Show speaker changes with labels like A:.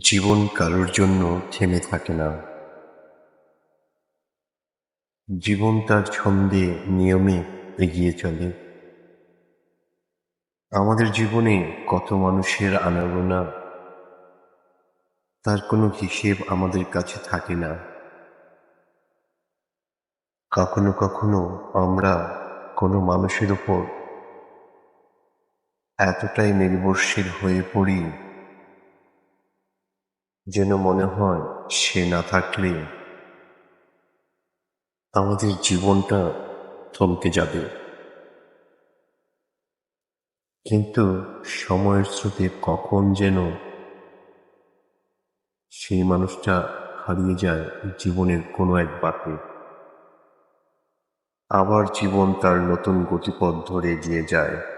A: জীবন কারোর জন্য থেমে থাকে না। জীবন তার ছন্দে নিয়মে এগিয়ে চলে। আমাদের জীবনে কত মানুষের আনাগোনা, তার কোনো হিসেব আমাদের কাছে থাকে না। কখনো কখনো আমরা কোনো মানুষের ওপর এতটাই নির্ভরশীল হয়ে পড়ি যেন মনে হয় সে না থাকলে আমাদের জীবনটা থমকে যাবে। কিন্তু সময়ের স্রোতে কখন যেন সেই মানুষটা হারিয়ে যায় জীবনের কোনো এক বাঁকে। আবার জীবন তার নতুন গতিপথ ধরে এগিয়ে যায়।